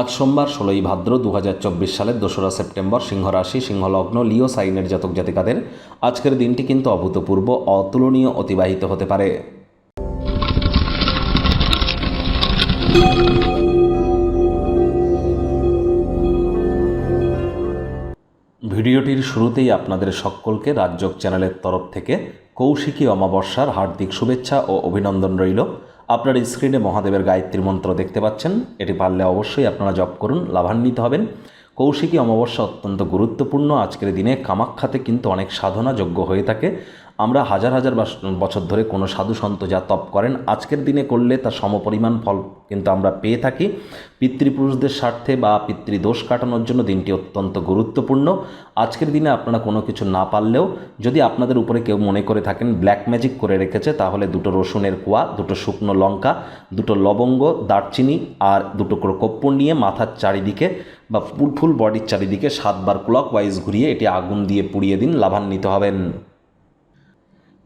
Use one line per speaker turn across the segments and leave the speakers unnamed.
আজ সোমবার ষোলোই ভাদ্র দু হাজার চব্বিশ সালের দোসরা সেপ্টেম্বর সিংহ রাশি সিংহলগ্ন, লিও সাইনের জাতক জাতিকাদের আজকের দিনটি কিন্তু অভূতপূর্ব, অতুলনীয়, অতিবাহিত হতে পারে। ভিডিওটির শুরুতেই আপনাদের সকলকে রাজযোগ চ্যানেলের তরফ থেকে কৌশিকী অমাবস্যার হার্দিক শুভেচ্ছা ও অভিনন্দন রইল। আপনার স্ক্রিনে মহাদেবের গায়ত্রী মন্ত্র দেখতে পাচ্ছেন। এটি পারলে অবশ্যই আপনারা জপ করুন, লাভান্বিত হবেন। কৌশিকী অমাবস্যা অত্যন্ত গুরুত্বপূর্ণ। আজকের দিনে কামাখ্যাতে কিন্তু অনেক সাধনা যোগ্য হয়ে থাকে। আমরা হাজার হাজার বছর ধরে কোনো সাধু সন্ত যা তপ করেন, আজকের দিনে করলে তার সমপরিমাণ ফল কিন্তু আমরা পেয়ে থাকি। পিতৃপুরুষদের স্বার্থে বা পিতৃদোষ কাটানোর জন্য দিনটি অত্যন্ত গুরুত্বপূর্ণ। আজকের দিনে আপনারা কোনো কিছু না পারলেও যদি আপনাদের উপরে কেউ মনে করে থাকেন ব্ল্যাক ম্যাজিক করে রেখেছে, তাহলে দুটো রসুনের কোয়া, দুটো শুকনো লঙ্কা, দুটো লবঙ্গ, দারচিনি আর দুটো করে কর্পূর নিয়ে মাথার চারিদিকে বা ফুল বডির চারিদিকে সাতবার ক্লক ওয়াইজ ঘুরিয়ে এটি আগুন দিয়ে পুড়িয়ে দিন, লাভান্বিত হবেন।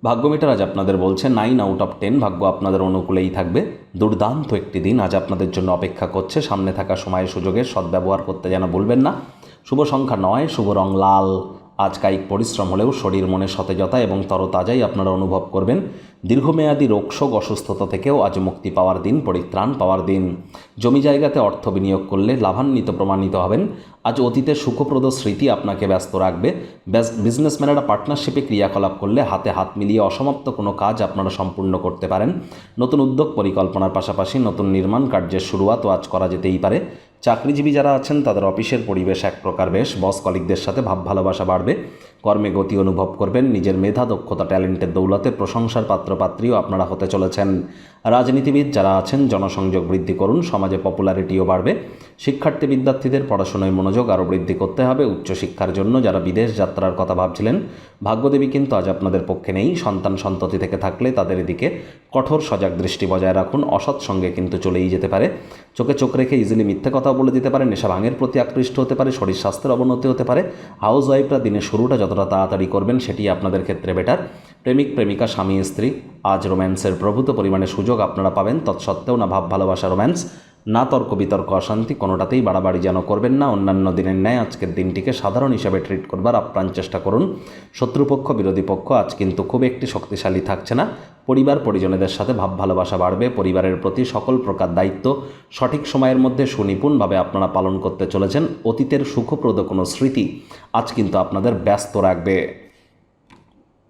ভাগ্যমিটার আজ আপনাদের বলছে নাইন আউট অফ টেন ভাগ্য আপনাদের অনুকূলেই থাকবে। দুর্দান্ত একটি দিন আজ আপনাদের জন্য অপেক্ষা করছে। সামনে থাকা সময়ের সুযোগের সদ্ব্যবহার করতে যেন ভুলবেন না। শুভ সংখ্যা নয়, শুভ রং লাল। আজ কায়িক পরিশ্রম হলেও শরীর মনে সতেজতা এবং তরতাজাই আপনারা অনুভব করবেন। দীর্ঘমেয়াদী রোগশোক অসুস্থতা থেকেও আজ মুক্তি পাওয়ার দিন, পরিত্রাণ পাওয়ার দিন। জমি জায়গাতে অর্থ বিনিয়োগ করলে লাভান্বিত প্রমাণিত হবেন। আজ অতীতের সুখপ্রদ স্মৃতি আপনাকে ব্যস্ত রাখবে। বিজনেসম্যানেরা পার্টনারশিপে ক্রিয়াকলাপ করলে হাতে হাত মিলিয়ে অসমাপ্ত কোনো কাজ আপনারা সম্পূর্ণ করতে পারেন। নতুন উদ্যোগ পরিকল্পনার পাশাপাশি নতুন নির্মাণ কার্যের শুরুয়াতও আজ করা যেতেই পারে। চাকরিজীবী যারা আছেন, তাদের অফিসের পরিবেশ এক প্রকার বেশ। বস কলিকদের সাথে ভাব ভালোবাসা বাড়বে। কর্মে গতি অনুভব করবেন। নিজের মেধা, দক্ষতা, ট্যালেন্টের দৌলতে প্রশংসার পাত্রপাত্রীও আপনারা হতে চলেছেন। রাজনীতিবিদ যারা আছেন, জনসংযোগ বৃদ্ধি করুন, সমাজে পপুলারিটিও বাড়বে। শিক্ষার্থী বিদ্যার্থীদের পড়াশোনায় মনোযোগ আরও বৃদ্ধি করতে হবে। উচ্চশিক্ষার জন্য যারা বিদেশ যাত্রার কথা ভাবছিলেন, ভাগ্যদেবী কিন্তু আজ আপনাদের পক্ষে নেই। সন্তান সন্ততি থেকে থাকলে তাদের দিকে কঠোর সজাগ দৃষ্টি বজায় রাখুন। অসৎ সঙ্গে কিন্তু চলেই যেতে পারে। চোখে চোখ রেখে ইজিলি মিথ্যে কথা বলে দিতে পারে। নেশা ভাঙের প্রতি আকৃষ্ট হতে পারে। শরীর স্বাস্থ্যের অবনতি হতে পারে। হাউস ওয়াইফরা দিনের শুরুটা যতটা তাড়াতাড়ি করবেন সেটি আপনাদের ক্ষেত্রে বেটার প্রেমিক, প্রেমিকা, স্বামী, স্ত্রী, আজ রোম্যান্সের প্রভূত পরিমাণে সুযোগ আপনারা পাবেন। তৎসত্ত্বেও না ভাব, ভালোবাসা রোম্যান্স না তর্ক, বিতর্ক, অশান্তি, কোনোটাতেই বাড়াবাড়ি যেন করবেন না। অন্যান্য দিনের ন্যায় আজকের দিনটিকে সাধারণ হিসাবে ট্রিট করবার আপ্রাণ চেষ্টা করুন। শত্রুপক্ষ, বিরোধী পক্ষ, আজ কিন্তু খুব একটি শক্তিশালী থাকছে না। পরিবার, পরিজনেদের সাথে ভাব, ভালোবাসা বাড়বে। পরিবারের প্রতি সকল প্রকার দায়িত্ব সঠিক সময়ের মধ্যে সুনিপুণভাবে আপনারা পালন করতে চলেছেন। অতীতের সুখপ্রদ কোনো স্মৃতি আজ কিন্তু আপনাদের ব্যস্ত রাখবে।